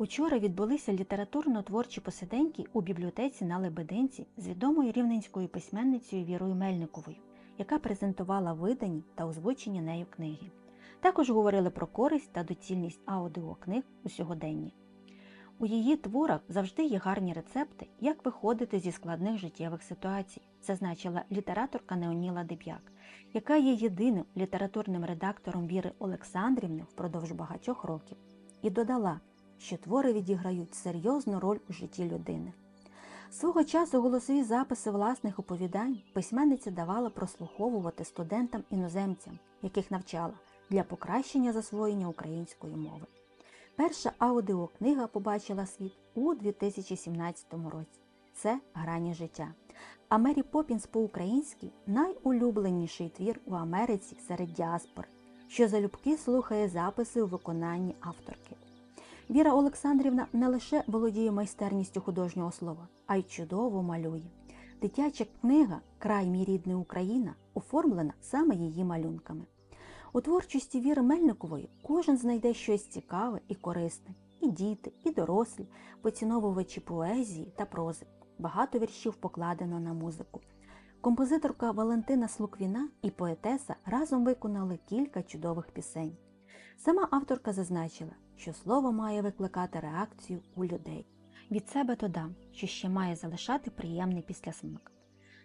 Учора відбулися літературно-творчі посиденьки у бібліотеці на Лебединці з відомою рівненською письменницею Вірою Мельниковою, яка презентувала видані та озвучені нею книги. Також говорили про користь та доцільність аудіокниг у сьогоденні. У її творах завжди є гарні рецепти, як виходити зі складних життєвих ситуацій, зазначила літераторка Неоніла Деб'як, яка є єдиним літературним редактором Віри Олександрівни впродовж багатьох років, і додала, що твори відіграють серйозну роль у житті людини. Свого часу голосові записи власних оповідань письменниця давала прослуховувати студентам-іноземцям, яких навчала, для покращення засвоєння української мови. Перша аудіокнига побачила світ у 2017 році. Це Грані життя. А Мері Поппінс по-українськи найулюбленіший твір у Америці серед діаспори, що залюбки слухає записи у виконанні авторки. Віра Олександрівна не лише володіє майстерністю художнього слова, а й чудово малює. Дитяча книга Край мій рідний Україна оформлена саме її малюнками. У творчості Віри Мельникової кожен знайде щось цікаве і корисне і діти, і дорослі, поціновувачі поезії та прози. Багато віршів покладено на музику. Композиторка Валентина Слуквіна і поетеса разом виконали кілька чудових пісень. Сама авторка зазначила, що слово має викликати реакцію у людей. Від себе додам, що ще має залишати приємний післясмак.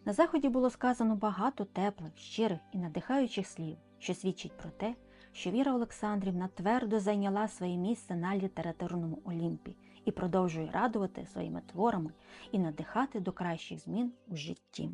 На заході було сказано багато теплих, щирих і надихаючих слів, що свідчить про те, що Віра Олександрівна твердо зайняла своє місце на літературному Олімпі і продовжує радувати своїми творами і надихати до кращих змін у житті.